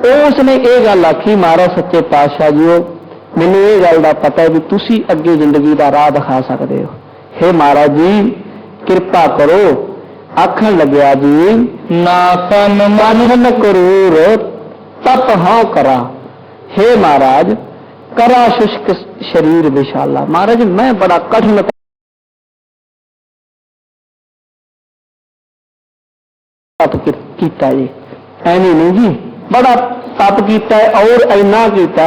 ਉਸ ਨੇ ਇਹ ਗੱਲ ਆਖੀ ਮਹਾਰਾਜ ਸੱਚੇ ਪਾਤਸ਼ਾਹ ਜੀਓ, ਮੈਨੂੰ ਇਹ ਗੱਲ ਦਾ ਪਤਾ ਹੈ ਵੀ ਤੁਸੀਂ ਅੱਗੇ ਜ਼ਿੰਦਗੀ ਦਾ ਰਾਹ ਦਿਖਾ ਸਕਦੇ ਹੋ। हे ਮਹਾਰਾਜ ਜੀ, ਕਿਰਪਾ ਕਰੋ। ਆਖਣ ਲੱਗਿਆ ਜੀ ਨਾਸਨ ਮਨ ਕਰੂਰ, ਤਪ ਹਾਂ ਕਰਾ। हे ਮਹਾਰਾਜ, ਕਰਾ ਸ਼ੁਸ਼ਕ ਸ਼ਰੀਰ ਵਿਸ਼ਾਲਾ। ਮਹਾਰਾਜ, ਮੈਂ ਬੜਾ ਕਠਿਨ ਤਪ ਕੀ- ਕੀਤਾ ਜੀ। ਐਵੇਂ ਨਹੀਂ ਜੀ। ਬੜਾ ਤਪ ਕੀਤਾ ਔਰ ਇੰਨਾ ਕੀਤਾ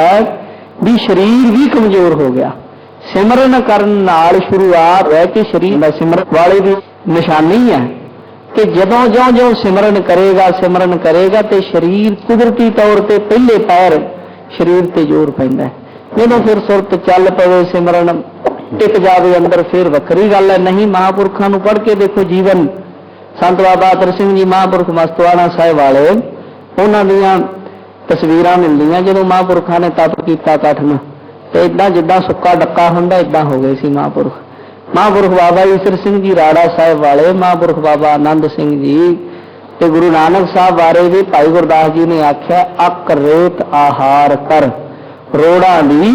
ਵੀ ਸਰੀਰ ਵੀ ਕਮਜ਼ੋਰ ਹੋ ਗਿਆ। ਸਿਮਰਨ ਕਰਨ ਨਾਲ ਸ਼ੁਰੂਆਤ ਹੈ ਕਿ ਸਰੀਰ ਦਾ ਸਿਮਰਨ ਵਾਲੇ ਦੀ ਨਿਸ਼ਾਨੀ ਹੈ ਕਿ ਜਦੋਂ ਜਿਉਂ ਜਿਉਂ ਸਿਮਰਨ ਕਰੇਗਾ ਸਿਮਰਨ ਕਰੇਗਾ ਤੇ ਸਰੀਰ ਕੁਦਰਤੀ ਤੌਰ ਤੇ ਪਹਿਲੇ ਪੈਰ ਸਰੀਰ ਤੇ ਜ਼ੋਰ ਪੈਂਦਾ ਹੈ। ਜਦੋਂ ਫਿਰ ਸੁਰਤ ਚੱਲ ਪਵੇ, ਸਿਮਰਨ ਟਿਕ ਜਾਵੇ, ਅੰਦਰ ਫਿਰ ਵੱਖਰੀ ਗੱਲ ਹੈ। ਨਹੀਂ, ਮਹਾਪੁਰਖਾਂ ਨੂੰ ਪੜ੍ਹ ਕੇ ਦੇਖੋ ਜੀਵਨ। ਸੰਤ ਬਾਬਾ ਅਤਰ ਸਿੰਘ ਜੀ, ਮਹਾਂਪੁਰਖ ਮਸਤਵਾਣਾ ਸਾਹਿਬ ਵਾਲੇ ਉਹਨਾਂ ਦੀਆਂ ਤਸਵੀਰਾਂ ਮਿਲਦੀਆਂ ਜਦੋਂ ਮਹਾਂਪੁਰਖਾਂ ਨੇ ਤਪ ਕੀਤਾ ਕਠਨ ਤੇ ਇਦਾਂ ਜਿੱਦਾਂ ਸੁੱਕਾ ਡੱਕਾ ਹੁੰਦਾ ਇਦਾਂ ਹੋ ਗਏ ਸੀ ਮਹਾਂਪੁਰਖ। ਮਹਾਂਪੁਰਖ ਬਾਬਾ ਈਸਰ ਸਿੰਘ ਜੀ, ਰਾੜਾ ਸਾਹਿਬ ਵਾਲੇ, ਮਹਾਂਪੁਰਖ ਬਾਬਾ ਆਨੰਦ ਸਿੰਘ ਜੀ ਤੇ ਗੁਰੂ ਨਾਨਕ ਸਾਹਿਬ ਬਾਰੇ ਵੀ ਭਾਈ ਗੁਰਦਾਸ ਜੀ ਨੇ ਆਖਿਆ, ਅਕ ਰੇਤ ਆਹਾਰ ਕਰ, ਰੋੜਾਂ ਦੀ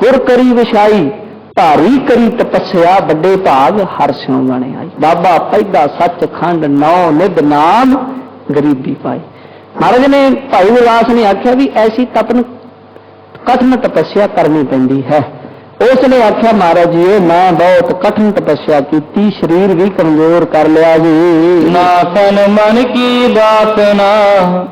ਗੁਰ ਕਰੀ ਵਿਛਾਈ, ਭਾਰੀ ਕਰੀ ਤਪੱਸਿਆ, ਵੱਡੇ ਭਾਗ ਹਰ ਸਿਉ ਬਣੇ ਆਈ। ਬਾਬਾ ਪੈਦਾ ਸੱਚ ਖੰਡ ਨੌ ਨਿਧ ਨਾਮ ਗਰੀਬੀ ਪਾਈ। ਮਹਾਰਾਜ ਨੇ ਭਾਈ ਵਿਲਾਸ ਨੇ ਆਖਿਆ ਵੀ ਐਸੀ ਤਪਨ ਕਠਿਨ ਤਪੱਸਿਆ ਕਰਨੀ ਪੈਂਦੀ ਹੈ। ਉਸ ਨੇ ਆਖਿਆ, ਮਹਾਰਾਜ ਜੀ, ਮੈਂ ਬਹੁਤ ਕਠਿਨ ਤਪੱਸਿਆ ਕੀਤੀ, ਸਰੀਰ ਵੀ ਕਮਜ਼ੋਰ ਕਰ ਲਿਆ ਜੀ। ਨਾਸਨ ਮਨ ਕੀ ਬਾਸਨਾ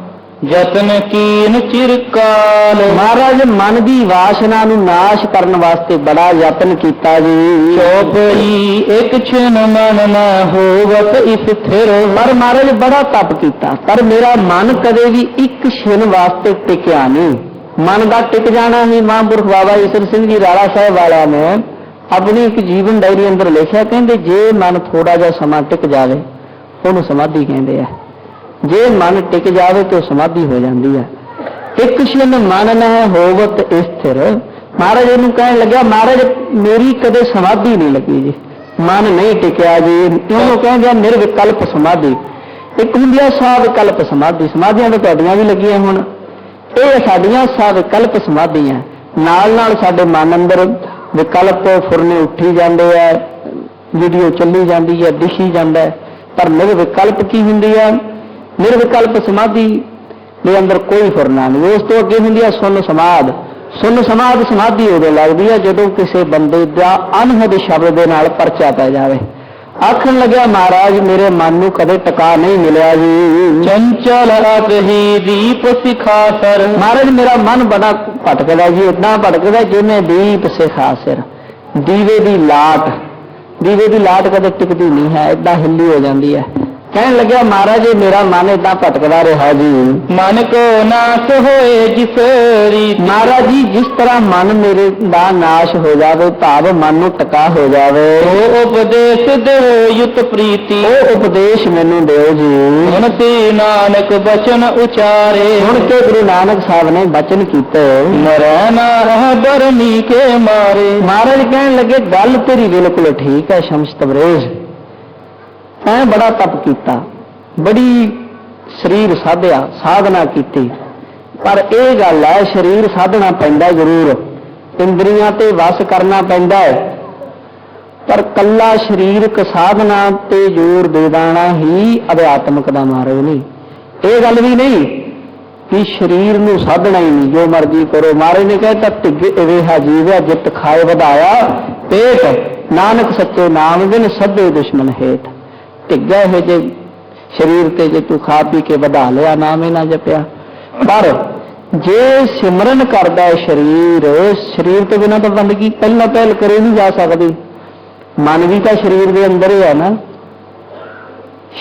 ਜਤਨ ਕੀਨ ਚਿਰਕਾਲ ਮਹਾਰਾਜ ਮਨ ਦੀ ਵਾਸ਼ਨਾ ਨੂੰ ਨਾਸ਼ ਕਰਨ ਵਾਸਤੇ ਬੜਾ ਯਤਨ ਕੀਤਾ ਜੀ। ਚੋਪਈ ਇੱਕ ਛਿਨ ਮਨ ਨਾ ਹੋਵਤ ਇਸ ਥਿਰ। ਪਰ ਮਹਾਰਾਜ ਬੜਾ ਤਪ ਕੀਤਾ। ਪਰ ਮੇਰਾ ਮਨ ਕਦੇ ਵੀ ਇੱਕ ਛਿਨ ਵਾਸਤੇ ਟਿਕਿਆ ਨਹੀਂ। ਮਨ ਦਾ ਟਿਕ ਜਾਣਾ ਹੀ ਮਹਾਂਪੁਰਖ ਬਾਬਾ ਈਸਰ ਸਿੰਘ ਜੀ ਰਾੜਾ ਸਾਹਿਬ ਵਾਲਿਆਂ ਨੇ ਆਪਣੀ ਇੱਕ ਜੀਵਨ ਡਾਇਰੀ ਅੰਦਰ ਲਿਖਿਆ ਕਹਿੰਦੇ ਜੇ ਮਨ ਥੋੜਾ ਜਿਹਾ ਸਮਾਂ ਟਿਕ ਜਾਵੇ ਉਹਨੂੰ ਸਮਾਧੀ ਕਹਿੰਦੇ ਆ। ਜੇ ਮਨ ਟਿਕ ਜਾਵੇ ਤੇ ਉਹ ਸਮਾਧੀ ਹੋ ਜਾਂਦੀ ਹੈ ਇੱਕ ਛਿਨ ਮਨ ਨਹਿ ਹੋਵਤ ਸਥਿਰ। ਮਹਾਰਾਜ ਇਹਨੂੰ ਕਹਿਣ ਲੱਗਿਆ, ਮਹਾਰਾਜ, ਮੇਰੀ ਕਦੇ ਸਮਾਧੀ ਨਹੀਂ ਲੱਗੀ ਜੀ। ਮਨ ਨਹੀਂ ਟਿਕਿਆ ਜੀ। ਉਹਨੂੰ ਕਹਿੰਦੇ ਆ ਨਿਰਵਿਕਲਪ ਸਮਾਧੀ। ਇੱਕ ਹੁੰਦੀ ਆ, ਸਾਵਿਕਲਪ ਸਮਾਧੀ। ਸਮਾਧੀਆਂ ਤਾਂ ਤੁਹਾਡੀਆਂ ਵੀ ਲੱਗੀਆਂ ਹੁਣ। ਇਹ ਸਾਡੀਆਂ ਸਾਵਿਕਲਪ ਸਮਾਧੀਆਂ। ਨਾਲ ਨਾਲ ਸਾਡੇ ਮਨ ਅੰਦਰ ਵਿਕਲਪ ਫੁਰਨੇ ਉੱਠੀ ਜਾਂਦੇ ਆ। ਵੀਡੀਓ ਚੱਲੀ ਜਾਂਦੀ ਹੈ ਦਿਖੀ ਜਾਂਦਾ। ਪਰ ਨਿਰਵਿਕਲਪ ਕੀ ਹੁੰਦੀ ਹੈ ਨਿਰਵਿਕਲਪ ਸਮਾਧੀ ਦੇ ਅੰਦਰ ਕੋਈ ਫੁਰਨਾ ਨਹੀਂ ਉਸ ਤੋਂ ਅੱਗੇ ਹੁੰਦੀ ਹੈ ਸੁਨ ਸਮਾਧ ਸੁਨ ਸਮਾਧ ਸਮਾਧੀ ਉਦੋਂ ਲੱਗਦੀ ਹੈ ਜਦੋਂ ਕਿਸੇ ਬੰਦੇ ਦਾ ਅਨਹਦ ਸ਼ਬਦ ਦੇ ਨਾਲ ਪਰਚਾ ਪੈ ਜਾਵੇ ਆਖਣ ਲੱਗਿਆ ਮਹਾਰਾਜ ਮੇਰੇ ਮਨ ਨੂੰ ਕਦੇ ਟਿਕਾ ਨਹੀਂ ਮਿਲਿਆ ਜੀ ਚੰਚਲ ਅਤਹੀ ਦੀਪ ਸਿਖਾਸਰ ਮਹਾਰਾਜ ਮੇਰਾ ਮਨ ਬੜਾ ਭਟਕਦਾ ਜੀ ਇਦਾਂ ਭਟਕਦਾ ਜਿਵੇਂ ਦੀਪ ਸਿਖਾ ਸਿਰ ਦੀਵੇ ਦੀ ਲਾਟ ਦੀਵੇ ਦੀ ਲਾਟ ਕਦੇ ਟਿਕਦੀ ਨਹੀਂ ਹੈ ਇਦਾਂ ਹਿੱਲੀ ਹੋ ਜਾਂਦੀ ਹੈ ਕਹਿਣ ਲੱਗਿਆ ਮਹਾਰਾਜ ਇਹ ਮੇਰਾ ਮਨ ਇਦਾਂ ਭਟਕਦਾ ਰਿਹਾ ਜੀ। ਮਨ ਕੋ ਨਾਸ ਹੋਏ ਜਿਸ ਰੀਤ ਮਹਾਰਾਜ ਜੀ ਜਿਸ ਤਰ੍ਹਾਂ ਮਨ ਮੇਰੇ ਦਾ ਨਾਸ਼ ਹੋ ਜਾਵੇ ਭਾਵ ਮਨ ਨੂੰ ਟਿਕਾ ਹੋ ਜਾਵੇ। ਉਹ ਉਪਦੇਸ਼ ਦੇ ਯੁਤ ਪ੍ਰੀਤੀ। ਉਹ ਉਪਦੇਸ਼ ਮੈਨੂੰ ਦਿਓ ਜੀ। ਹੁਣ ਤੇ ਨਾਨਕ ਬਚਨ ਉਚਾਰੇ। ਹੁਣ ਕੇ ਗੁਰੂ ਨਾਨਕ ਸਾਹਿਬ ਨੇ ਬਚਨ ਕੀਤੇ। ਮਰੈ ਨਾ ਰਹਿ ਬਰਨੀ ਕੇ ਮਾਰੇ। ਮਹਾਰਾਜ ਕਹਿਣ ਲੱਗੇ ਗੱਲ ਤੇਰੀ ਬਿਲਕੁਲ ਠੀਕ ਹੈ ਸ਼ਮਸ ਤਬਰੇਜ਼ ਐ ਬੜਾ ਤਪ ਕੀਤਾ, ਬੜੀ ਸਰੀਰ ਸਾਧਿਆ, ਸਾਧਨਾ ਕੀਤੀ। ਪਰ ਇਹ ਗੱਲ ਹੈ, ਸਰੀਰ ਸਾਧਣਾ ਪੈਂਦਾ ਜ਼ਰੂਰ, ਇੰਦਰੀਆਂ ਤੇ ਵਸ ਕਰਨਾ ਪੈਂਦਾ ਹੈ। ਪਰ ਕੱਲਾ ਸਰੀਰਕ ਸਾਧਨਾ ਤੇ ਜ਼ੋਰ ਦੇ ਦੇਣਾ ਹੀ ਅਧਿਆਤਮਕ ਦਾ ਮਾਰਗ ਨਹੀਂ। ਇਹ ਗੱਲ ਵੀ ਨਹੀਂ ਕਿ ਸਰੀਰ ਨੂੰ ਸਾਧਣਾ ਹੀ ਨਹੀਂ, ਜੋ ਮਰਜ਼ੀ ਕਰੋ। ਮਾਰੇ ਨੇ ਕਹਿਤਾ ਢਿੱਗੇ ਵੇਹਾ ਜੀਵਿਆ ਜਿਤ ਖਾਏ, ਵਧਾਇਆ, ਪੇਟ, ਨਾਨਕ ਸੱਚੇ ਨਾਮ ਬਿਨ ਸਭੇ ਦੁਸ਼ਮਨ ਹੇਠ। ਢਿੱਗਾ ਇਹ ਜੇ ਸਰੀਰ ਤੇ ਜੇ ਤੂੰ ਖਾ ਪੀ ਕੇ ਵਧਾ ਲਿਆ, ਨਾਮ ਇਹ ਨਾ ਜਪਿਆ। ਪਰ ਜੇ ਸਿਮਰਨ ਕਰਦਾ ਹੈ ਸਰੀਰ ਸਰੀਰ ਤੋਂ ਬਿਨਾਂ ਤਾਂ ਬੰਦਗੀ ਪਹਿਲਾਂ ਪਹਿਲ ਕਰੇ ਨਹੀਂ ਜਾ ਸਕਦੀ। ਮਨ ਵੀ ਤਾਂ ਸਰੀਰ ਦੇ ਅੰਦਰ ਹੀ ਹੈ ਨਾ।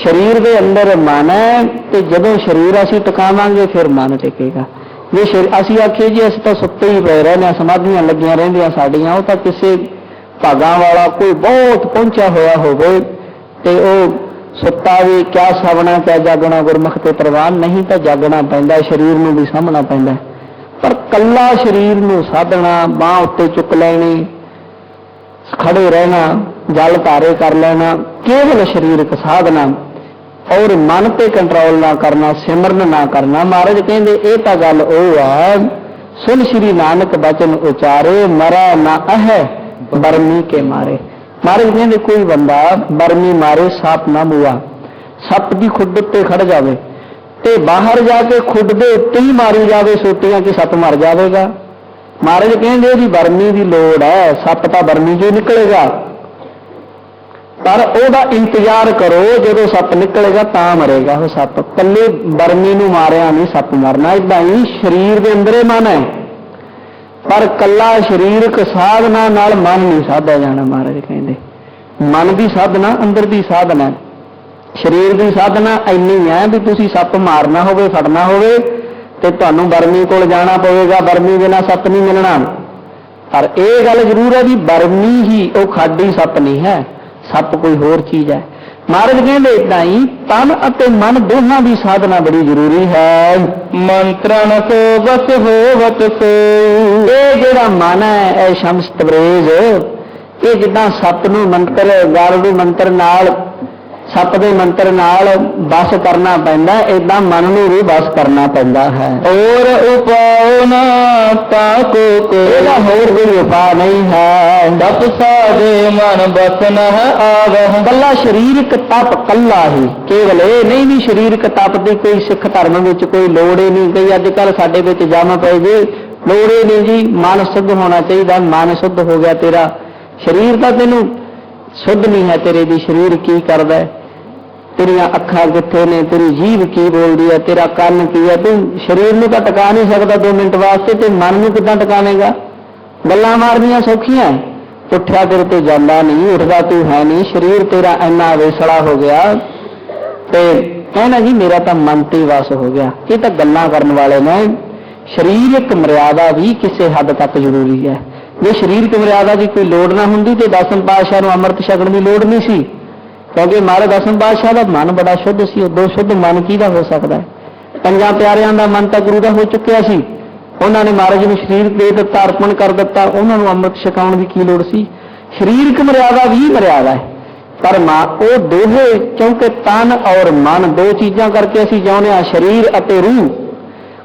ਸਰੀਰ ਦੇ ਅੰਦਰ ਮਨ ਹੈ ਤੇ ਜਦੋਂ ਸਰੀਰ ਅਸੀਂ ਟਿਕਾਵਾਂਗੇ, ਫਿਰ ਮਨ ਟਿਕੇਗਾ। ਜੇ ਸ਼ਰੀ- ਅਸੀਂ ਆਖੀਏ ਜੀ, ਅਸੀਂ ਤਾਂ ਸੁੱਤੇ ਹੀ ਪਏ ਰਹਿੰਦੇ ਹਾਂ, ਸਮਾਧੀਆਂ ਲੱਗੀਆਂ ਰਹਿੰਦੀਆਂ ਸਾਡੀਆਂ, ਉਹ ਤਾਂ ਕਿਸੇ ਭਾਗਾਂ ਵਾਲਾ ਕੋਈ ਬਹੁਤ ਪਹੁੰਚਿਆ ਹੋਇਆ ਹੋਵੇ ਤੇ ਉਹ ਸੁੱਤਾ ਵੀ ਕਿਆ ਸਵਣਾ, ਕਿਆ ਜਾਗਣਾ, ਗੁਰਮੁਖ ਤੇ ਪ੍ਰਵਾਨ ਨਹੀਂ ਤਾਂ ਜਾਗਣਾ ਪੈਂਦਾ, ਸਰੀਰ ਨੂੰ ਵੀ ਸਾਹਮਣਾ ਪੈਂਦਾ। ਪਰ ਕੱਲਾ ਸਰੀਰ ਨੂੰ ਸਾਧਣਾ, ਬਾਹ ਉੱਤੇ ਚੁੱਕ ਲੈਣੀ, ਖੜੇ ਰਹਿਣਾ, ਜਲ ਧਾਰੇ ਕਰ ਲੈਣਾ, ਕੇਵਲ ਸਰੀਰਕ ਸਾਧਨਾ। ਔਰ ਮਨ ਤੇ ਕੰਟਰੋਲ ਨਾ ਕਰਨਾ, ਸਿਮਰਨ ਨਾ ਕਰਨਾ। ਮਹਾਰਾਜ ਕਹਿੰਦੇ, ਇਹ ਤਾਂ ਗੱਲ ਉਹ ਆ, ਸੁਨ ਸ਼੍ਰੀ ਨਾਨਕ ਬਚਨ ਉਚਾਰੇ, ਮਰਾ ਨਾ ਅਹੈ, ਬਰਮੀ ਕੇ ਮਾਰੇ। ਮਹਾਰਾਜ ਕਹਿੰਦੇ, ਕੋਈ ਬੰਦਾ ਬਰਮੀ ਮਾਰੇ, ਸੱਪ ਨਾ ਮੂਆ ਸੱਪ ਦੀ ਖੁੱਡ ਉੱਤੇ ਖੜ ਜਾਵੇ ਤੇ ਬਾਹਰ ਜਾ ਕੇ ਖੁੱਡ ਦੇ ਉੱਤੇ ਹੀ ਮਾਰੀ ਜਾਵੇ, ਸੋਟੀਆਂ ਕਿ ਸੱਪ ਮਰ ਜਾਵੇਗਾ। ਮਹਾਰਾਜ ਕਹਿੰਦੇ, ਇਹਦੀ ਬਰਮੀ ਦੀ ਲੋੜ ਹੈ, ਸੱਪ ਤਾਂ ਬਰਮੀ ਚੋਂ ਨਿਕਲੇਗਾ। ਪਰ ਉਹਦਾ ਇੰਤਜ਼ਾਰ ਕਰੋ, ਜਦੋਂ ਸੱਪ ਨਿਕਲੇਗਾ ਤਾਂ ਮਰੇਗਾ ਉਹ ਸੱਪ। ਕੱਲੇ ਬਰਮੀ ਨੂੰ ਮਾਰਿਆ ਨਹੀਂ, ਸੱਪ ਮਰਨਾ। ਇਦਾਂ ਹੀ ਸਰੀਰ ਦੇ ਅੰਦਰ ਮਨ ਹੈ। ਪਰ ਕੱਲਾ ਸਰੀਰਕ ਸਾਧਨਾ ਨਾਲ ਮਨ ਨਹੀਂ ਸਾਧਿਆ ਜਾਣਾ ਮਹਾਰਾਜ ਕਹਿੰਦੇ। ਮਨ ਦੀ ਸਾਧਨਾ ਅੰਦਰ ਦੀ ਸਾਧਨਾ ਸਰੀਰ ਦੀ ਸਾਧਨਾ ਇੰਨੀ ਹੈ ਵੀ ਤੁਸੀਂ ਸੱਪ ਮਾਰਨਾ ਹੋਵੇ, ਫੜਨਾ ਹੋਵੇ ਤੇ ਤੁਹਾਨੂੰ ਬਰਮੀ ਕੋਲ ਜਾਣਾ ਪਵੇਗਾ ਬਰਮੀ ਬਿਨਾ ਸੱਪ ਨਹੀਂ ਮਿਲਣਾ। ਪਰ ਇਹ ਗੱਲ ਜ਼ਰੂਰ ਹੈ ਵੀ ਬਰਮੀ ਹੀ ਉਹ ਖਾਡੀ ਸੱਪ ਨਹੀਂ ਹੈ। ਸੱਪ ਕੋਈ ਹੋਰ ਚੀਜ਼ ਹੈ। ਮਹਾਰਾਜ ਕਹਿੰਦੇ ਇਦਾਂ ਹੀ ਤਨ ਅਤੇ ਮਨ ਦੋਹਾਂ ਦੀ ਸਾਧਨਾ ਬੜੀ ਜ਼ਰੂਰੀ ਹੈ। ਮੰਤਰਣ ਸੋ ਬਸ ਹੋਵਤ ਸੋ। ਇਹ ਜਿਹੜਾ ਮਨ ਹੈ ਇਹ ਸ਼ਮਸ ਤਬਰੇਜ਼। ਇਹ ਜਿੱਦਾਂ ਸੱਪ ਨੂੰ ਮੰਤਰ ਗਾਰੜੂ ਮੰਤਰ ਨਾਲ ਸੱਪ ਦੇ ਮੰਤਰ ਨਾਲ ਬਸ ਕਰਨਾ ਪੈਂਦਾ ਇਦਾਂ ਮਨ ਨੂੰ ਵੀ ਬਸ ਕਰਨਾ ਪੈਂਦਾ ਹੈ। ਔਰ ਉਪਾਉ ਨਾ ਤਾਕੋ ਇਹਦਾ ਕੋ ਹੋਰ ਕੋਈ ਉਪਾਅ ਨਹੀਂ ਹੈ। ਤਪ ਸਾਦੇ ਮਨ ਬਸ ਨ ਆਵਹਿ। ਕੱਲਾ ਸਰੀਰਕ ਤਪ ਕੱਲਾ ਹੀ ਕੇਵਲ ਇਹ ਨਹੀਂ ਵੀ ਸਰੀਰਕ ਤਪ ਦੀ ਕੋਈ ਸਿੱਖ ਧਰਮ ਵਿੱਚ ਕੋਈ ਲੋੜ ਹੀ ਨਹੀਂ ਕਈ ਅੱਜ ਕੱਲ ਸਾਡੇ ਵਿੱਚ ਜਮ ਪਏ ਜੀ ਲੋੜ ਹੀ ਨਹੀਂ ਜੀ ਮਨ ਸ਼ੁੱਧ ਹੋਣਾ ਚਾਹੀਦਾ ਮਨ ਸ਼ੁੱਧ ਹੋ ਗਿਆ ਤੇਰਾ। ਸਰੀਰ ਤਾਂ ਤੈਨੂੰ ਸ਼ੁੱਧ ਨਹੀਂ ਹੈ ਤੇਰੇ ਦੀ ਸਰੀਰ ਕੀ ਕਰਦਾ ਹੈ? ਤੇਰੀਆਂ ਅੱਖਾਂ ਕਿੱਥੇ ਨੇ? ਤੇਰੀ ਜੀਭ ਕੀ ਬੋਲਦੀ ਹੈ? ਤੇਰਾ ਕੰਨ ਕੀ ਹੈ? ਤੂੰ ਸਰੀਰ ਨੂੰ ਤਾਂ ਟਿਕਾ ਨਹੀਂ ਸਕਦਾ 2 ਮਿੰਟ ਵਾਸਤੇ, ਤੇ ਮਨ ਨੂੰ ਕਿੱਦਾਂ ਟਿਕਾਵੇਂਗਾ? ਗੱਲਾਂ ਮਾਰਨੀਆਂ ਸੌਖੀਆਂ ਹੈ। ਉੱਠਿਆ ਤੇਰੇ ਤੇ ਜਾਂਦਾ ਨਹੀਂ, ਉੱਠਦਾ ਤੂੰ ਹੈ ਨਹੀਂ, ਸਰੀਰ ਤੇਰਾ ਇੰਨਾ ਵੇਸਲਾ ਹੋ ਗਿਆ, ਤੇ ਕਹਿਣਾ ਜੀ ਮੇਰਾ ਤਾਂ ਮਨ ਤੇ ਹੀ ਹੋ ਗਿਆ। ਇਹ ਤਾਂ ਗੱਲਾਂ ਕਰਨ ਵਾਲੇ ਨੇ। ਸਰੀਰਕ ਮਰਿਆਦਾ ਵੀ ਕਿਸੇ ਹੱਦ ਤੱਕ ਜ਼ਰੂਰੀ ਹੈ। ਜੇ ਸਰੀਰਕ ਮਰਿਆਦਾ ਦੀ ਕੋਈ ਲੋੜ ਨਾ ਹੁੰਦੀ ਤੇ ਦਸਮ ਪਾਤਸ਼ਾਹ ਨੂੰ ਅੰਮ੍ਰਿਤ ਛਕਣ ਦੀ ਲੋੜ ਨਹੀਂ ਸੀ। ਕਿਉਂਕਿ ਮਹਾਰਾਜ ਦਸਮ ਪਾਤਸ਼ਾਹ ਦਾ ਮਨ ਬੜਾ ਸ਼ੁੱਧ ਸੀ, ਉਹ ਦੋ ਸ਼ੁੱਧ ਮਨ ਕਿਹਦਾ ਹੋ ਸਕਦਾ ਹੈ? ਪੰਜਾਂ ਪਿਆਰਿਆਂ ਦਾ ਮਨ ਤਾਂ ਗੁਰੂ ਦਾ ਹੋ ਚੁੱਕਿਆ ਸੀ। ਉਹਨਾਂ ਨੇ ਮਹਾਰਾਜ ਨੂੰ ਸਰੀਰ ਦੇ ਦਿੱਤਾ, ਅਰਪਣ ਕਰ ਦਿੱਤਾ, ਉਹਨਾਂ ਨੂੰ ਅੰਮ੍ਰਿਤ ਛਕਾਉਣ ਦੀ ਕੀ ਲੋੜ ਸੀ? ਸਰੀਰਕ ਮਰਿਆਦਾ ਵੀ ਮਰਿਆਦਾ ਹੈ। ਪਰ ਮਾਂ, ਉਹ ਦੋਹੇ, ਕਿਉਂਕਿ ਤਨ ਔਰ ਮਨ ਦੋ ਚੀਜ਼ਾਂ ਕਰਕੇ ਅਸੀਂ ਜਿਉਂਦੇ ਹਾਂ, ਸਰੀਰ ਅਤੇ ਰੂਹ।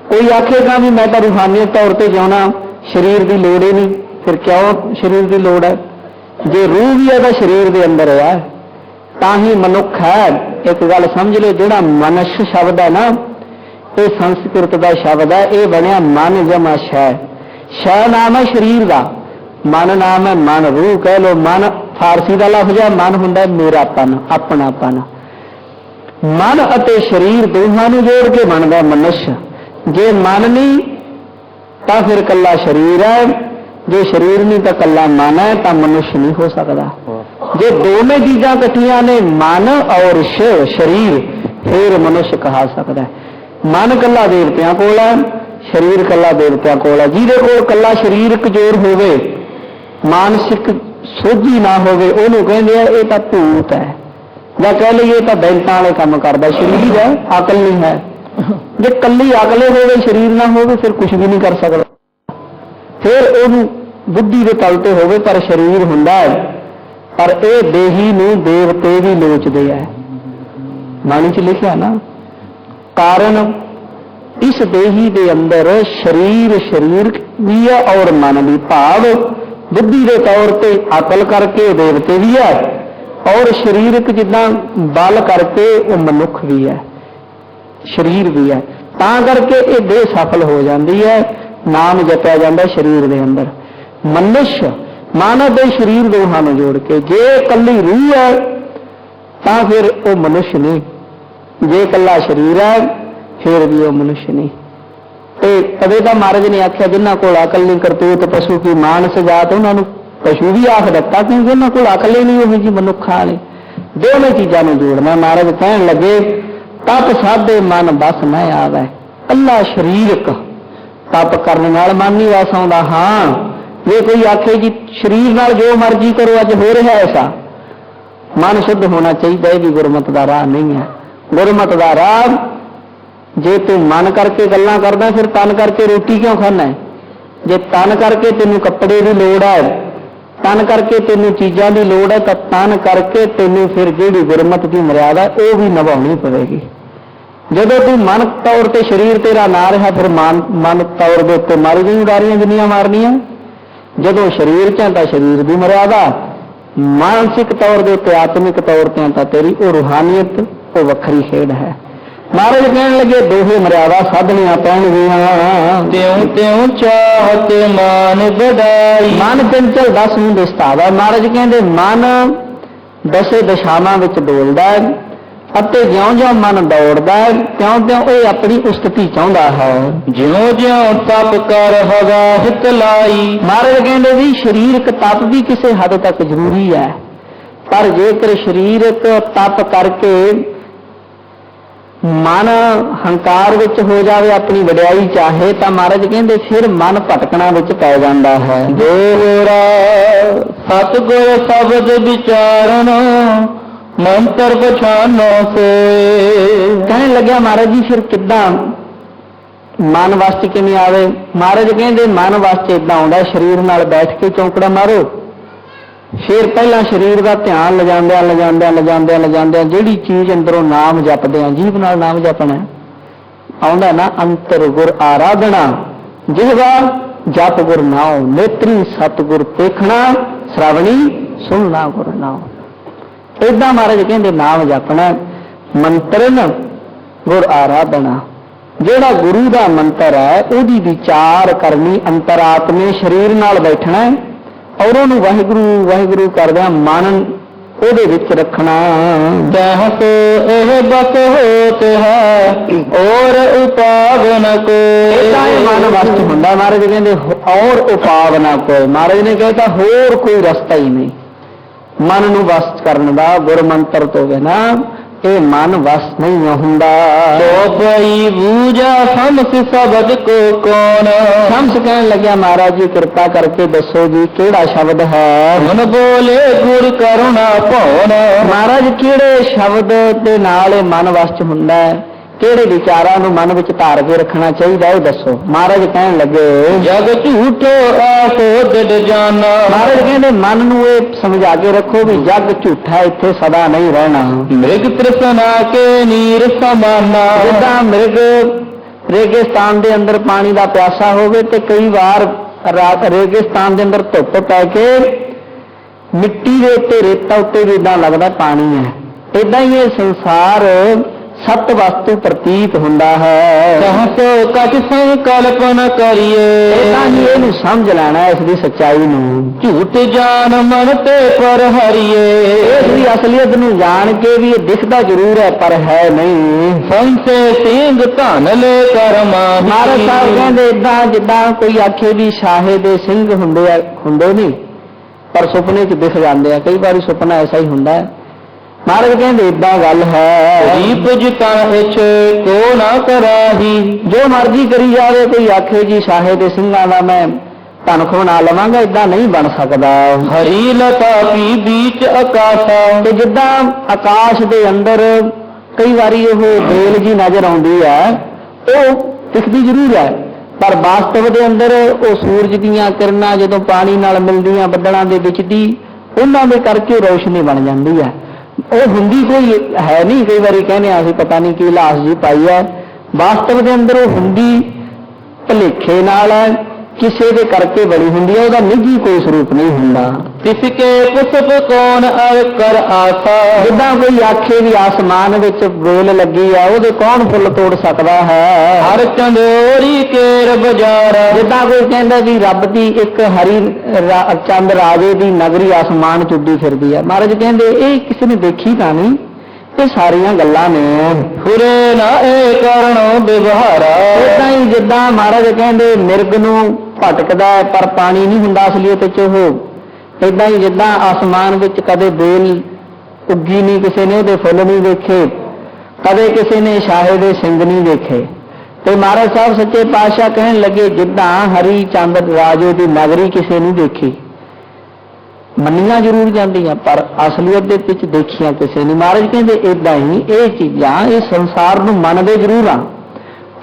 ਕੋਈ ਆਖੇਗਾ ਵੀ ਮੈਂ ਤਾਂ ਰੂਹਾਨੀਅਤ ਤੌਰ ਤੇ ਜਿਉਣਾ, ਸਰੀਰ ਦੀ ਲੋੜ ਹੀ ਨਹੀਂ। ਫਿਰ ਕਿਉਂ ਸਰੀਰ ਦੀ ਲੋੜ ਹੈ? ਜੇ ਰੂਹ ਵੀ ਇਹਦਾ ਸਰੀਰ ਦੇ ਅੰਦਰ ਹੈ ਤਾਂ ਹੀ ਮਨੁੱਖ ਹੈ, ਇੱਕ ਗੱਲ ਸਮਝ ਲਓ, ਜਿਹੜਾ ਮਨੁੱਖ ਸ਼ਬਦ ਹੈ ਨਾ, ਇਹ ਸੰਸਕ੍ਰਿਤ ਦਾ ਸ਼ਬਦ ਹੈ, ਇਹ ਬਣਿਆ ਮਨ ਜਮਾ ਸ਼ੈ ਸ਼ੈ ਨਾਮ ਹੈ ਸਰੀਰ ਦਾ, ਮਨ ਨਾਮ ਹੈ ਮਨ ਰੂਹ, ਕਹਿ ਲੋ ਮਨ ਫਾਰਸੀ ਦਾ ਲਫ਼ਜ਼ ਹੈ, ਮਨ ਹੁੰਦਾ ਹੈ ਮੇਰਾਪਨ, ਆਪਣਾਪਨ। ਮਨ ਅਤੇ ਸਰੀਰ ਦੋਹਾਂ ਨੂੰ ਜੋੜ ਕੇ ਬਣਦਾ ਮਨੁੱਖ ਜੇ ਮਨ ਨਹੀਂ, ਤਾਂ ਫਿਰ ਕੱਲਾ ਸਰੀਰ ਹੈ ਜੇ ਸਰੀਰ ਨਹੀਂ ਤਾਂ ਕੱਲਾ ਮਨ ਹੈ, ਤਾਂ ਮਨੁੱਖ ਨਹੀਂ ਹੋ ਸਕਦਾ। ਜੇ ਦੋਵੇਂ ਚੀਜ਼ਾਂ ਇਕੱਠੀਆਂ ਨੇ, ਮਨ ਔਰ ਸਰੀਰ, ਫਿਰ ਮਨੁੱਖ ਕਹਾ ਸਕਦਾ ਮਨ ਕੱਲਾ ਦੇਵਤਿਆਂ ਕੋਲ ਹੈ, ਸਰੀਰ ਕੱਲਾ ਦੇਵਤਿਆਂ ਕੋਲ ਹੈ। ਜਿਹਦੇ ਕੋਲ ਕੱਲਾ ਸਰੀਰਕ ਜੋਰ ਹੋਵੇ, ਮਾਨਸਿਕ ਸੋਝੀ ਨਾ ਹੋਵੇ, ਉਹਨੂੰ ਕਹਿੰਦੇ ਆ, ਇਹ ਤਾਂ ਭੂਤ ਹੈ। ਜਾਂ ਕਹਿ ਲਈਏ ਤਾਂ ਬੈਂਕਾਂ ਵਾਲੇ ਕੰਮ ਕਰਦਾ ਸਰੀਰ ਹੈ ਅਕਲ ਨਹੀਂ ਹੈ। ਜੇ ਕੱਲੀ ਅਕਲੇ ਹੋਵੇ, ਸਰੀਰ ਨਾ ਹੋਵੇ, ਫਿਰ ਕੁਝ ਵੀ ਨਹੀਂ ਕਰ ਸਕਦਾ। ਫਿਰ ਉਹਨੂੰ ਬੁੱਧੀ ਦੇ ਤਲ ਤੇ ਹੋਵੇ, ਪਰ ਸਰੀਰ ਹੁੰਦਾ ਹੈ। ਪਰ ਇਹ ਦੇਹੀ ਨੂੰ ਦੇਵਤੇ ਵੀ ਲੋਚਦੇ ਹੈ ਬਾਣੀ ਚ ਲਿਖਿਆ ਨਾ, ਕਾਰਨ ਇਸ ਦੇਹੀ ਦੇ ਅੰਦਰ ਸਰੀਰ ਸਰੀਰ ਵੀ ਹੈ ਔਰ ਮਨ ਵੀ ਭਾਵ। ਬੁੱਧੀ ਦੇ ਤੌਰ ਤੇ ਅਕਲ ਕਰਕੇ ਦੇਵਤੇ ਵੀ ਹੈ ਔਰ ਸਰੀਰਕ ਜਿੱਦਾਂ ਬਲ ਕਰਕੇ ਉਹ ਮਨੁੱਖ ਵੀ ਹੈ ਸਰੀਰ ਵੀ ਹੈ ਤਾਂ ਕਰਕੇ ਇਹ ਦੇਹ ਸਫਲ ਹੋ ਜਾਂਦੀ ਹੈ, ਨਾਮ ਜਪਿਆ ਜਾਂਦਾ ਸਰੀਰ ਦੇ ਅੰਦਰ। ਮਨੁਸ਼ ਮਾਨਵ ਦੇ ਸਰੀਰ ਦੋਹਾਂ ਨੂੰ ਜੋੜ ਕੇ, ਜੇ ਇਕੱਲੀ ਰੂਹ ਹੈ, ਤਾਂ ਫਿਰ ਉਹ ਮਨੁਸ਼ ਨਹੀਂ। ਜੇ ਇਕੱਲਾ ਸਰੀਰ ਹੈ, ਫਿਰ ਵੀ ਉਹ ਮਨੁਸ਼ ਨਹੀਂ। ਤੇ ਕਦੇ ਤਾਂ ਮਹਾਰਾਜ ਨੇ ਆਖਿਆ, ਜਿਨ੍ਹਾਂ ਕੋਲ ਅਕਲ ਨਹੀਂ, ਕਰਤੂਤ ਪਸ਼ੂ ਕੀ ਮਾਨਸ ਜਾਤ, ਉਹਨਾਂ ਨੂੰ ਪਸ਼ੂ ਵੀ ਆਖ ਦਿੱਤਾ, ਕਿਉਂਕਿ ਉਹਨਾਂ ਕੋਲ ਅਕਲ ਹੀ ਨਹੀਂ, ਉਹੀ ਜੀ ਮਨੁੱਖਾਂ ਵਾਲੀ। ਦੋਵੇਂ ਚੀਜ਼ਾਂ ਨੂੰ ਜੋੜਨਾ, ਮਹਾਰਾਜ ਕਹਿਣ ਲੱਗੇ, ਤਪ ਸਾਧੇ ਮਨ ਬਸ ਮੈਂ ਆਵੇ ਅੱਲਾ ਸ਼ਰੀਰਕ ਤਪ ਕਰਨ ਨਾਲ ਮਨ ਨਹੀਂ ਵਸ ਆਉਂਦਾ, ਹਾਂ ਜੇ ਕੋਈ ਆਖੇ ਜੀ, ਸਰੀਰ ਨਾਲ ਜੋ ਮਰਜ਼ੀ ਕਰੋ, ਅੱਜ ਹੋ ਰਿਹਾ ਐਸਾ। ਮਨ ਸ਼ੁੱਧ ਹੋਣਾ ਚਾਹੀਦਾ, ਇਹ ਵੀ ਗੁਰਮਤ ਦਾ ਰਾਹ ਨਹੀਂ ਹੈ। ਗੁਰਮਤ ਦਾ ਰਾਹ, ਜੇ ਤੂੰ ਮਨ ਕਰਕੇ ਗੱਲਾਂ ਕਰਦਾ, ਫਿਰ ਤਨ ਕਰਕੇ ਰੋਟੀ ਕਿਉਂ ਖਾਣਾ ਹੈ? ਜੇ ਤਨ ਕਰਕੇ ਤੈਨੂੰ ਕੱਪੜੇ ਦੀ ਲੋੜ ਹੈ, ਤਨ ਕਰਕੇ ਤੈਨੂੰ ਚੀਜ਼ਾਂ ਦੀ ਲੋੜ ਹੈ, ਤਾਂ ਤਨ ਕਰਕੇ ਤੈਨੂੰ ਫਿਰ ਜਿਹੜੀ ਗੁਰਮਤ ਦੀ ਮਰਿਆਦਾ, ਉਹ ਵੀ ਨਿਭਾਉਣੀ ਪਵੇਗੀ। ਜਦੋਂ ਤੂੰ ਮਨ ਤੌਰ ਤੇ ਸਰੀਰ ਤੇਰਾ ਨਾ ਰਿਹਾ, ਫਿਰ ਮਨ ਮਨ ਤੌਰ ਦੇ ਉੱਤੇ ਮਾਰੀ ਗਈ, ਉਡਾਰੀਆਂ ਜਿੰਨੀਆਂ ਮਾਰਨੀਆਂ। ਜਦੋਂ ਸਰੀਰ ਚ ਤਾਂ ਸਰੀਰ ਦੀ ਮਰਿਆਦਾ ਮਾਨਸਿਕ ਤੌਰ ਦੇ ਉੱਤੇ ਆਤਮਿਕ ਤੌਰ ਤੇ ਤਾਂ ਤੇਰੀ ਉਹ ਰੂਹਾਨੀਅਤ ਉਹ ਵੱਖਰੀ ਖੇਡ ਹੈ। ਮਹਾਰਾਜ ਕਹਿਣ ਲੱਗੇ ਦੋਹੇ ਮਰਿਆਦਾ ਸਾਧਣੀਆਂ ਪੈਣਗੀਆਂ। ਤਿਉ ਤਿਉ ਚਾਹਤ ਮਾਨ ਬੜਾਈ ਮਨ ਚੰਚਲ ਦਸ ਨੂੰ ਦਿਸਤਾਵਾ ਮਹਾਰਾਜ ਕਹਿੰਦੇ ਮਨ ਦਸੇ ਦਸ਼ਾਵਾਂ ਵਿੱਚ ਡੋਲਦਾ ਹੈ। ਅਤੇ ਜਿਉਂ-ਜਿਉਂ ਮਨ ਦੌੜਦਾ ਹੈ ਤਿਉਂ-ਤਿਉਂ ਇਹ ਆਪਣੀ ਉਸਤਤੀ ਚਾਹੁੰਦਾ ਹੈ। ਜਿਉ ਜਿਉ ਤਪ ਕਰ ਹਵਾ ਹਿਤ ਲਾਈ। ਮਹਾਰਾਜ ਕਹਿੰਦੇ ਵੀ ਸਰੀਰਕ ਤਪ ਵੀ ਕਿਸੇ ਹੱਦ ਤੱਕ ਜ਼ਰੂਰੀ ਹੈ। ਪਰ ਜੇਕਰ ਸਰੀਰਕ ਤਪ ਕਰਕੇ ਮਨ ਹੰਕਾਰ ਵਿੱਚ ਹੋ ਜਾਵੇ ਆਪਣੀ ਵਡਿਆਈ ਚਾਹੇ ਤਾਂ ਮਹਾਰਾਜ ਕਹਿੰਦੇ ਫਿਰ ਮਨ ਭਟਕਣਾ ਵਿੱਚ ਪੈ ਜਾਂਦਾ ਹੈ। ਦੋਰਾ ਸਤਗੁਰ ਸ਼ਬਦ ਵਿਚਾਰਨ। ਮੰਤਰ ਪਛਾਨੋ ਸੋਏ ਕਹਿਣ ਲੱਗਿਆ, ਮਹਾਰਾਜ ਜੀ, ਫਿਰ ਕਿੱਦਾਂ? ਮਨ ਵਾਸਤੇ ਕਿਵੇਂ ਆਵੇ? ਮਹਾਰਾਜ ਕਹਿੰਦੇ, ਮਨ ਵਾਸਤੇ ਇਦਾਂ ਆਉਂਦਾ ਸਰੀਰ ਨਾਲ ਬੈਠ ਕੇ ਚੌਂਕੜਾ ਮਾਰੋ। ਫਿਰ ਪਹਿਲਾਂ ਸਰੀਰ ਦਾ ਧਿਆਨ ਲਜਾਉਂਦਿਆਂ ਲਜਾਉਂਦਿਆਂ ਲਜਾਉਂਦਿਆਂ ਲਜਾਉਂਦਿਆਂ ਜਿਹੜੀ ਚੀਜ਼ ਅੰਦਰੋਂ ਨਾਮ ਜਪਦੇ ਆ ਜੀਭ ਨਾਲ ਨਾਮ ਜਪਣਾ ਆਉਂਦਾ ਨਾ ਅੰਤਰ ਗੁਰ ਆਰਾਧਨਾ ਜਿਹਵਾ ਜਪ ਗੁਰ ਨਾਉ, ਨੇਤਰੀ ਸਤਗੁਰ ਦੇਖਣਾ, ਸ਼ਰਵਣੀ ਸੁਣਨਾ ਗੁਰ ਨਾਉ। ਇਦਾਂ ਮਹਾਰਾਜ ਕਹਿੰਦੇ ਨਾਮ ਜਪਣਾ ਮੰਤਰਨ ਗੁਰ ਆਰਾਧਨਾ। ਜਿਹੜਾ ਗੁਰੂ ਦਾ ਮੰਤਰ ਹੈ ਉਹਦੀ ਵਿਚਾਰ ਕਰਨੀ ਅੰਤਰਾਤਮੇ ਸਰੀਰ ਨਾਲ ਬੈਠਣਾ ਹੈ ਔਰ ਉਹਨੂੰ ਵਾਹਿਗੁਰੂ ਵਾਹਿਗੁਰੂ ਕਰਦਿਆਂ ਮਨ ਉਹਦੇ ਵਿੱਚ ਰੱਖਣਾ ਦਹਸ ਇਹ ਬਸ ਹੋਤ ਹੈ ਔਰ ਉਪਾਵ ਨ ਇਦਾਂ ਇਹ ਮਨ ਵਸਤ ਹੁੰਦਾ ਮਹਾਰਾਜ ਕਹਿੰਦੇ ਔਰ ਉਪਾਵ ਨਾ ਕੋਈ ਮਹਾਰਾਜ ਨੇ ਕਹਿਤਾ ਹੋਰ ਕੋਈ ਰਸਤਾ ਹੀ ਨਹੀਂ। ਮਨ ਨੂੰ ਵਸਤ ਕਰਨ ਦਾ ਗੁਰ ਮੰਤਰ ਤੋਂ ਬਿਨਾ ਇਹ ਮਨ ਵਸ ਨਹੀਂ ਹੁੰਦਾ। ਸੋ ਪਈ ਬੂਝਾ ਸਮਸ ਸ਼ਬਦ ਕੋ ਕੌਣ? ਸ਼ਮਸ ਕਹਿਣ ਲੱਗਿਆ ਮਹਾਰਾਜ ਜੀ ਕਿਰਪਾ ਕਰਕੇ ਦੱਸੋ ਜੀ ਕਿਹੜਾ ਸ਼ਬਦ ਹੈ? ਮਨ ਬੋਲੇ ਗੁਰ ਕਰੁਣਾ ਭਉਨ ਮਹਾਰਾਜ ਕਿਹੜੇ ਸ਼ਬਦ ਦੇ ਨਾਲ ਇਹ ਮਨ ਵਸ ਚ ਹੁੰਦਾ ਹੈ? ਕਿਹੜੇ ਵਿਚਾਰਾਂ ਨੂੰ ਮਨ ਵਿੱਚ ਧਾਰ ਕੇ ਰੱਖਣਾ ਚਾਹੀਦਾ ਇਹ ਦੱਸੋ। ਮਹਾਰਾਜ ਕਹਿਣ ਲੱਗੇ ਜਗ ਝੂਠੋ ਆਸੋ ਡਡ ਜਾਣਾ। ਮਹਾਰਾਜ ਕਹਿੰਦੇ ਮਨ ਨੂੰ ਇਹ ਸਮਝਾ ਕੇ ਰੱਖੋ ਵੀ ਜੱਗ ਝੂਠਾ ਇੱਥੇ ਸਦਾ ਨਹੀਂ ਰਹਿਣਾ। ਮ੍ਰਿਗ ਤ੍ਰਿਸ਼ਨਾ ਕੇ ਨੀਰ ਸਮਾਨਾ। ਜਿੱਦਾਂ ਮਿਰਗ ਰੇਗਿਸਤਾਨ ਦੇ ਅੰਦਰ ਪਾਣੀ ਦਾ ਪਿਆਸਾ ਹੋਵੇ ਤੇ ਕਈ ਵਾਰ ਰਾਤ ਰੇਗਿਸਤਾਨ ਦੇ ਅੰਦਰ ਧੁੱਪ ਪੈ ਕੇ ਮਿੱਟੀ ਦੇ ਉੱਤੇ ਰੇਤਾ ਉੱਤੇ ਵੀ ਇਦਾਂ ਲੱਗਦਾ ਪਾਣੀ ਹੈ। ਇਦਾਂ ਹੀ ਇਹ ਸੰਸਾਰ ਸਤ ਵਸਤੂ ਪ੍ਰਤੀਤ ਹੁੰਦਾ ਹੈ। ਕਹ ਸੋ ਕਛ ਸੰਕਲਪ ਨ ਕਰੀਏ। ਹੀ ਇਹਨੂੰ ਸਮਝ ਲੈਣਾ ਇਸ ਦੀ ਸੱਚਾਈ ਨੂੰ। ਝੂਠ ਜਾਨ ਮਨ ਤੇ ਪਰ ਹਰੀਏ। ਇਸ ਦੀ ਅਸਲੀਅਤ ਨੂੰ ਜਾਣ ਕੇ ਵੀ ਇਹ ਦਿਖਦਾ ਜ਼ਰੂਰ ਹੈ ਪਰ ਹੈ ਨਹੀਂ। ਸੰਸੇ ਸਿੰਘ ਧਨ ਲੈ ਕਰ ਮਾਹੀ। ਮਹਾਰਾਜ ਸਾਹਿਬ ਕਹਿੰਦੇ ਇਦਾਂ ਜਿੱਦਾਂ ਕੋਈ ਆਖੇ ਵੀ ਸ਼ਾਹੇ ਦੇ ਸਿੰਘ ਹੁੰਦੇ ਹੁੰਦੇ ਨਹੀਂ ਪਰ ਸੁਪਨੇ 'ਚ ਦਿਖ ਜਾਂਦੇ ਆ। ਕਈ ਵਾਰੀ ਸੁਪਨਾ ਐਸਾ ਹੀ ਹੁੰਦਾ ਹੈ। ਮਹਾਰਾਜ ਕਹਿੰਦੇ ਇਦਾਂ ਗੱਲ ਹੈ। ਦੀਪ ਜਿਤਾ ਇਛ ਕੋ ਨਾ ਕਰਾਹੀ। ਜੋ ਮਰਜ਼ੀ ਕਰੀ ਜਾਵੇ ਕੋਈ ਆਖੇ ਜੀ ਸ਼ਾਹੇ ਦੇ ਸਿੰਘਾਂ ਦਾ ਮੈਂ ਧਨ ਖੋਣਾ ਲਵਾਂਗਾ ਇਦਾਂ ਨਹੀਂ ਬਣ ਸਕਦਾ। ਹਰੀ ਲਤਾ ਪੀ ਬੀਚ ਆਕਾਸ਼ਾ ਤੇ ਜਿੱਦਾਂ ਆਕਾਸ਼ ਦੇ ਅੰਦਰ ਕਈ ਵਾਰੀ ਉਹ ਬੇਲ ਜੀ ਨਜ਼ਰ ਆਉਂਦੀ ਹੈ ਉਹ ਦਿਖਦੀ ਜ਼ਰੂਰ ਹੈ। ਪਰ ਵਾਸਤਵ ਦੇ ਅੰਦਰ ਉਹ ਸੂਰਜ ਦੀਆਂ ਕਿਰਨਾਂ ਜਦੋਂ ਪਾਣੀ ਨਾਲ ਮਿਲਦੀਆਂ ਬੱਦਲਾਂ ਦੇ ਵਿੱਚ ਦੀ ਉਹਨਾਂ ਦੇ ਕਰਕੇ ਰੋਸ਼ਨੀ ਬਣ ਜਾਂਦੀ ਹੈ। ਉਹ ਹੁੰਦੀ ਕੋਈ ਹੈ ਨਹੀਂ, ਕਈ ਵਾਰੀ ਕਹਿੰਦੇ ਆ ਅਸੀਂ ਪਤਾ ਨਹੀਂ ਕੀ ਲਾਸ਼ ਜੀ ਪਾਈ ਹੈ। ਵਾਸਤਵ ਦੇ ਅੰਦਰ ਉਹ ਹੁੰਦੀ ਭਲੇਖੇ ਨਾਲ ਹੈ। ਕਿਸੇ ਦੇ ਕਰਕੇ ਬਣੀ ਹੁੰਦੀ ਹੈ ਉਹਦਾ ਨਿੱਜੀ ਕੋਈ ਸਰੂਪ ਨਹੀਂ ਹੁੰਦਾ। ਤਿਸ ਕੇ ਪੁਸਪ ਕੌਣ ਅਰ ਕਰ ਆਸਾ। ਜਿੱਦਾਂ ਕੋਈ ਆਖੇ ਵੀ ਆਸਮਾਨ ਵਿੱਚ ਵੇਲ ਲੱਗੀ ਆ ਉਹਦੇ ਕੌਣ ਫੁੱਲ ਤੋੜ ਸਕਦਾ ਹੈ? ਹਰ ਚੰਦੋਰੀ ਕੇਰ ਬਜਾਰਾ। ਜਿੱਦਾਂ ਕੋਈ ਕਹਿੰਦਾ ਵੀ ਰੱਬ ਦੀ ਇੱਕ ਹਰੀ ਚੰਦ ਰਾਜੇ ਦੀ ਨਗਰੀ ਆਸਮਾਨ ਚ ਉੱਡੀ ਫਿਰਦੀ ਆ। ਮਹਾਰਾਜ ਕਹਿੰਦੇ ਇਹ ਕਿਸੇ ਨੇ ਦੇਖੀ ਤਾਂ ਨਹੀਂ? ਇਹ ਸਾਰੀਆਂ ਗੱਲਾਂ ਨੇ। ਫੁਰੇ ਨਾ ਏ ਕਰਣੋ ਵਿਵਹਾਰਾ। ਇਦਾਂ ਹੀ ਜਿੱਦਾਂ ਮਹਾਰਾਜ ਕਹਿੰਦੇ ਮਿਰਗ ਨੂੰ ਭਟਕਦਾ ਹੈ, ਪਰ ਪਾਣੀ ਨਹੀਂ ਹੁੰਦਾ ਅਸਲੀਅਤ ਵਿੱਚ ਉਹ। ਇਦਾਂ ਹੀ ਜਿੱਦਾਂ ਆਸਮਾਨ ਵਿੱਚ ਕਦੇ ਬੇਲ ਉੱਗੀ ਨਹੀਂ, ਕਿਸੇ ਨੇ ਉਹਦੇ ਫੁੱਲ ਨਹੀਂ ਦੇਖੇ ਕਦੇ ਕਿਸੇ ਨੇ ਸ਼ਾਹੇ ਦੇ ਸਿੰਘ ਨਹੀਂ ਦੇਖੇ ਤੇ ਮਹਾਰਾਜ ਸਾਹਿਬ ਸੱਚੇ ਪਾਤਸ਼ਾਹ ਕਹਿਣ ਲੱਗੇ, ਜਿੱਦਾਂ ਹਰੀ ਚੰਦ ਰਾਜੇ ਦੀ ਨਗਰੀ ਕਿਸੇ ਨਹੀਂ ਦੇਖੀ। ਮੰਨੀਆਂ ਜ਼ਰੂਰ ਜਾਂਦੀਆਂ, ਪਰ ਅਸਲੀਅਤ ਦੇ ਵਿੱਚ ਦੇਖੀਆਂ ਕਿਸੇ ਨਹੀਂ ਮਹਾਰਾਜ ਕਹਿੰਦੇ ਇਦਾਂ ਹੀ ਇਹ ਚੀਜ਼ਾਂ, ਇਹ ਸੰਸਾਰ ਨੂੰ ਮੰਨਦੇ ਜ਼ਰੂਰ ਆ।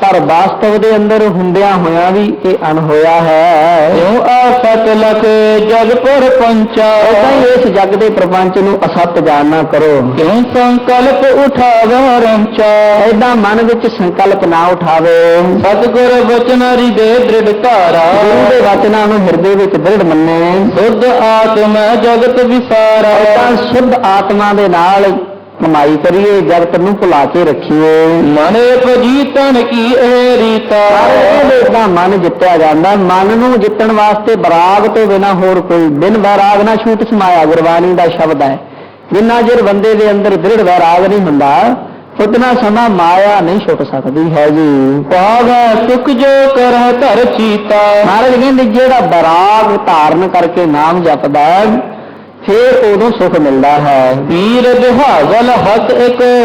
ਪਰ ਵਾਸਤਵ ਦੇ ਅੰਦਰ ਹੁੰਦਿਆਂ ਹੋਇਆਂ ਵੀ ਇਹ ਅਣਹੋਇਆ ਹੈ। ਕਿਉ ਆਫਤ ਲਖ ਜਗ ਪਰ ਪੰਚਾ। ਹੀ ਇਸ ਜਗ ਦੇ ਪ੍ਰਪੰਚ ਨੂੰ ਅਸਤ ਜਾਣਨਾ ਕਰੋ। ਕਿਉ ਸੰਕਲਪ ਉਠਾਵਾ ਰੰਚਾ ਐਦਾਂ ਮਨ ਵਿੱਚ ਸੰਕਲਪ ਨਾ ਉਠਾਵੇ। ਸਤਿਗੁਰ ਬਚਨ ਹਰਿਦੇ ਦ੍ਰਿੜ ਧਾਰਾ। ਗੁਰੂ ਦੇ ਵਚਨਾਂ ਨੂੰ ਹਿਰਦੇ ਵਿੱਚ ਦ੍ਰਿੜ ਮੰਨੇ। ਸੁਧ ਆਤਮੈ ਜਗਤ ਵਿਸਾਰਾ। ਐਦਾਂ ਸ਼ੁੱਧ ਆਤਮਾ ਦੇ ਨਾਲ ਕਮਾਈ ਕਰੀਏ ਜਗਤ ਨੂੰ ਭੁਲਾ ਕੇ ਰੱਖੀਏ। ਮਨ ਪਜੀਤਨ ਕੀ ਇਹ ਰੀਤਾ? ਸਾਰੇ ਦਾ ਮਨ ਜਿੱਤਿਆ ਜਾਂਦਾ। ਮਨ ਨੂੰ ਜਿੱਤਣ ਵਾਸਤੇ ਬਰਾਗ ਤੋਂ ਬਿਨਾ ਹੋਰ ਕੋਈ ਬਿਨ ਬੈਰਾਗ ਨਾ ਛੂਟ ਸਮਾਇਆ ਗੁਰਬਾਣੀ ਦਾ ਸ਼ਬਦ ਹੈ। ਜਿੰਨਾ ਚਿਰ ਬੰਦੇ ਦੇ ਅੰਦਰ ਦ੍ਰਿੜ ਬੈਰਾਗ ਨਹੀਂ ਹੁੰਦਾ ਉਤਨਾ ਸਮਾਂ ਮਾਇਆ ਨਹੀਂ ਛੁੱਟ ਸਕਦੀ ਹੈ ਜੀ। ਪਾਵਾ ਸੁਖ ਜੋ ਕਰਹਿ ਧਰ ਚੀਤਾ। ਮਹਾਰਾਜ ਕਹਿੰਦੇ ਜਿਹੜਾ ਬੈਰਾਗ ਧਾਰਨ ਕਰਕੇ ਨਾਮ ਜਪਦਾ ਹੈ, ਫੇਰ ਉਦੋਂ ਸੁਖ ਮਿਲਦਾ ਹੈ। ਵੀਰ ਬਿਹਾਵਲ ਹੱਥ ਇੱਕ